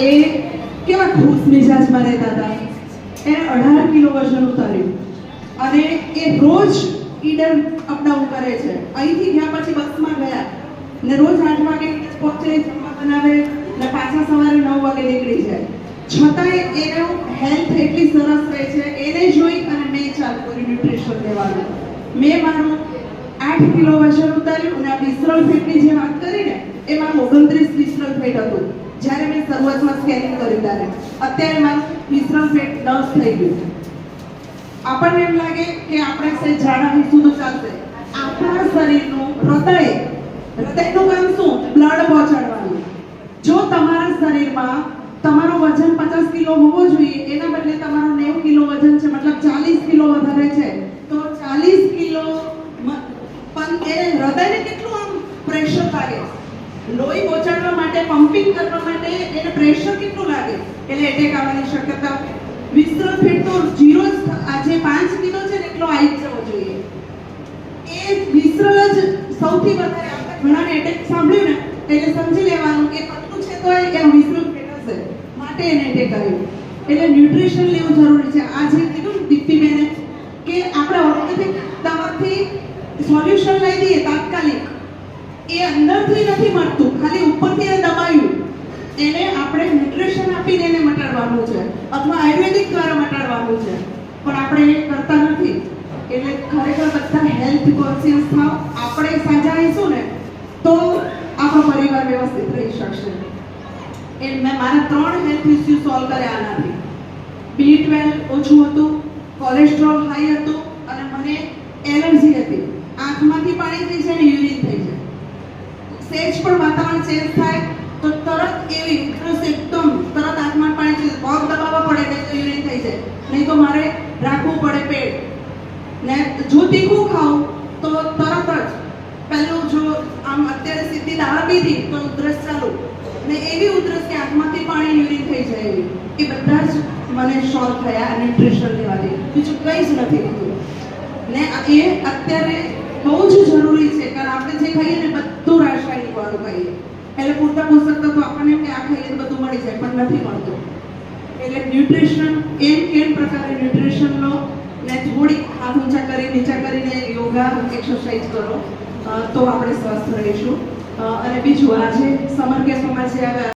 એ કેવા ખુશ મિજાજમાં રહેતા હતા? એને અઢાર કિલો વજન ઉતાર્યું. અને એ રોજ ઈડર અપડાઉન કરે છે. અહીંથી ગયા પછી બસમાં ગયા. ને રોજ આઠ વાગે પહોંચે, જમવા બનાવે, ને પાછા સવારે નવ વાગે નીકળી જાય. છતાંય એનો હેલ્થ એટલી સરસ રહે છે, એને જોઈ અને મેં ચાલુ કર્યું ન્યુટ્રિશન લેવાનું. મેં મારું આઠ કિલો વજન ઉતાર્યું અને આ વિસરલ ફેટની જે વાત કરી ને, એમાં ઓગણત્રીસ વિસરલ ફેટ હતું. જ્યારે મેં શરૂઆતમાં સ્કેનિંગ કર્યું ત્યારે. અત્યારે મારું ફેટ દસ થઈ ગયું. આપણને એમ લાગે કે આપણે સે જાણાવીશું તો ચાલશે. આપણા શરીરનું હૃદય, હૃદયનું કામ શું? બ્લડ પહોંચાડવાનું. જો તમારા શરીરમાં તમારું વજન પચાસ કિલો હોવો જોઈએ, એના બદલે તમારું નેવું કિલો વજન છે, મતલબ ચાલીસ કિલો વધારે છે, તો ચાલીસ કિલો પણ એ હૃદયને કેટલું આમ પ્રેશર લાગે લોહી પહોંચાડવા માટે પમ્પિંગ કરવા માટે એને પ્રેશર કેટલું લાગે? એટલે એટેક આવવાની શક્યતા. વિસ્તૃત ફીટ તો જીરો જ થ- આ જે પાંચ કિલો છે ને, એટલો આવી જવો જોઈએ. એ વિસ્તૃત જ સૌથી વધારે આપણે ઘણાને એટેક સાંભળ્યું ને એટલે સમજી લેવાનું કે પતલું છે તો એનો વિસ્તૃત ફેટો હશે માટે એને એટેક આવ્યું. એટલે ન્યુટ્રિશન લેવું જરૂરી છે. આ જે કીધું દીપ્તિબેને કે આપણે ઓર્ગેનિક દવાથી સોલ્યુશન લઈ દઈએ તાત્કાલિક. એ અંદરથી નથી મળતું ખાલી ઉપરથી એ દબાયું. એને આપણે ન્યુટ્રિશન આપીને એને મટાડવાનું છે. અથવા આયુર્વેદિક દ્વારા મટાડવાનું છે. પણ આપણે એ કરતા નથી. એટલે ખરેખર બધા હેલ્થ કોન્શિયસ થાવ આપણે સાજા રહીશું ને, તો આપણો પરિવાર વ્યવસ્થિત રહી શકશે. એ મેં મારા ત્રણ હેલ્થ ઇસ્યુ સોલ્વ કર્યા આનાથી. બી ટ્વેલ્વ ઓછું હતું કોલેસ્ટ્રોલ હાઈ હતું, અને મને એલર્જી હતી. આંખમાંથી પાણી થઈ જાય ને યુરિન થઈ સેજ પણ વાતાવરણ ચેન્જ થાય તો તરત એવી ઉધરસ એકદમ તરત આંખમાં પાણી છે, પગ દબાવવા પડે એટલે યુરિન થઈ જાય. નહીં તો મારે રાખવું પડે પેટ. ને જો તીખું ખાઉં? તો તરત જ. પહેલું જો આમ અત્યારે સીધી દાળ પીધી તો ઉધરસ ચાલુ. ને એવી ઉધરસ કે આંખમાંથી પાણી યુરિન થઈ જાય એવી. એ બધા જ મને સોલ્વ થયા ન્યુટ્રિશન લેવાથી બીજું કંઈ જ નથી લીધું ને એ અત્યારે બહુ જ જરૂરી છે. કારણ આપણે જે ખાઈએ ને બધું રાસાયણિક કહીએ એટલે પૂરતા પોષક તત્વો આપણને કે આ ખાઈએ તો બધું મળી જાય, પણ નથી મળતું. એટલે ન્યુટ્રિશન, એમ કેમ પ્રકારે ન્યુટ્રિશન લો, ને થોડીક હાથ ઊંચા કરી, નીચા કરીને યોગા એક્સરસાઇઝ કરો તો આપણે સ્વસ્થ રહીશું. અને બીજું આજે સમર કેમ્પમાં જે